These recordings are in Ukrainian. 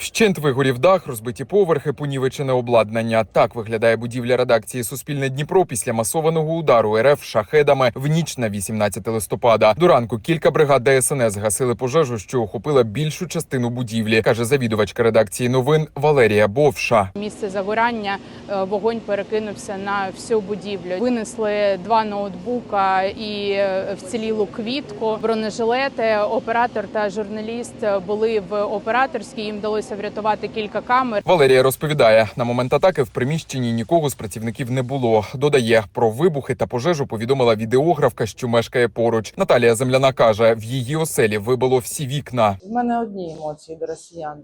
Вщент вигорів дах, розбиті поверхи, понівечене обладнання. Так виглядає будівля редакції Суспільне Дніпро після масованого удару РФ шахедами в ніч на 18 листопада. До ранку кілька бригад ДСНС гасили пожежу, що охопила більшу частину будівлі, каже завідувачка редакції новин Валерія Бовша. Місце загорання е, вогонь перекинувся на всю будівлю. Винесли два ноутбука і е, вцілілу квітку, бронежилети. Оператор та журналіст були в операторській. Їм вдалося врятувати кілька камер. Валерія розповідає, на момент атаки в приміщенні нікого з працівників не було. Додає про вибухи та пожежу. Повідомила відеографка, що мешкає поруч. Наталія Земляна каже, в її оселі вибило всі вікна. У мене одні емоції до росіян.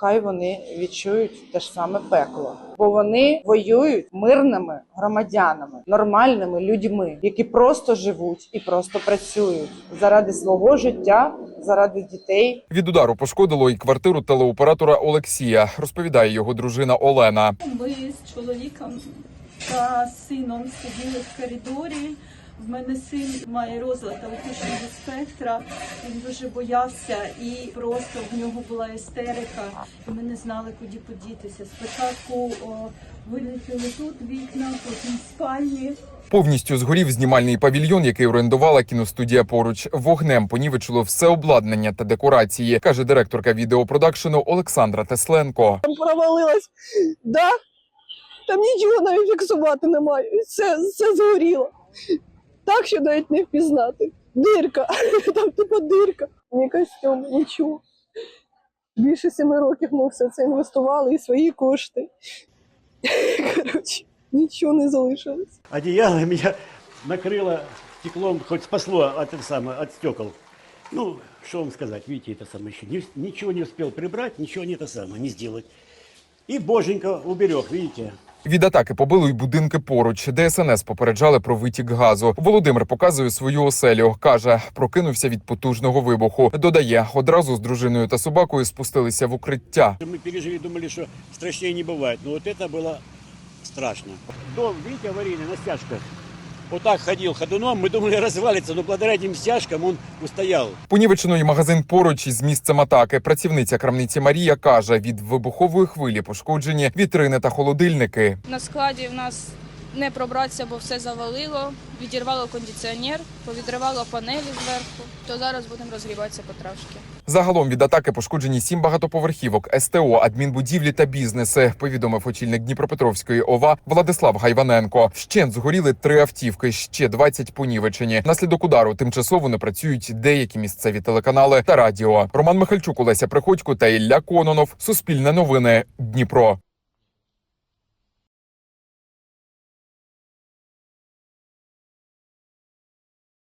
Хай вони відчують те ж саме пекло, бо вони воюють мирними громадянами, нормальними людьми, які просто живуть і просто працюють заради свого життя, заради дітей. Від удару пошкодило і квартиру телеоператора Олексія. Розповідає його дружина Олена. Ми з чоловіком та сином сиділи в коридорі. В мене син має розлад аутичного спектра. Він дуже боявся і просто в нього була істерика. І ми не знали, куди подітися. Спочатку о, вилетіли тут вікна, потім спальні. Повністю згорів знімальний павільйон, який орендувала кіностудія поруч. Вогнем понівечило все обладнання та декорації, каже директорка відеопродакшену Олександра Тесленко. там провалилась дах, там нічого навіть фіксувати немає. Все, все згоріло. Так, що навіть не впізнати. Дирка, там типу дирка. Ні костюм, нічого. Більше семи років ми все це інвестували і свої кошти. Коротше, нічого не залишилось. одеяло меня накрыло стеклом, хоть спасло от, этого самого, от стекол. Ну, что вам сказать, видите, это самое еще не- ничего не успел прибрать, ничего не это самое, не сделать. И боженька уберег, видите. Від атаки побило й будинки поруч. ДСНС попереджали про витік газу. Володимир показує свою оселю. каже, прокинувся від потужного вибуху. Додає, одразу з дружиною та собакою спустилися в укриття. Мы пережили, думали, что страшнее не бывает, но вот это было страшно. Дом, видите, аварийный, на стяжках. Вот так ходил ходуном, мы думали развалится, но благодаря этим стяжкам он устоял. Понівечено магазин поруч із місцем атаки. Працівниця крамниці Марія каже, від вибухової хвилі пошкоджені вітрини та холодильники. На складі в нас не пробратися, бо все завалило, відірвало кондиціонер, повідривало панелі зверху. То зараз будемо розгріватися потрошки. Загалом від атаки пошкоджені сім багатоповерхівок, СТО, адмінбудівлі та бізнеси. Повідомив очільник Дніпропетровської ОВА Владислав Гайваненко. Вщент згоріли три автівки, ще 20 понівечені. Наслідок удару тимчасово не працюють деякі місцеві телеканали та радіо. Роман Михальчук, Олеся Приходько та Ілля Кононов. Суспільне новини. Дніпро.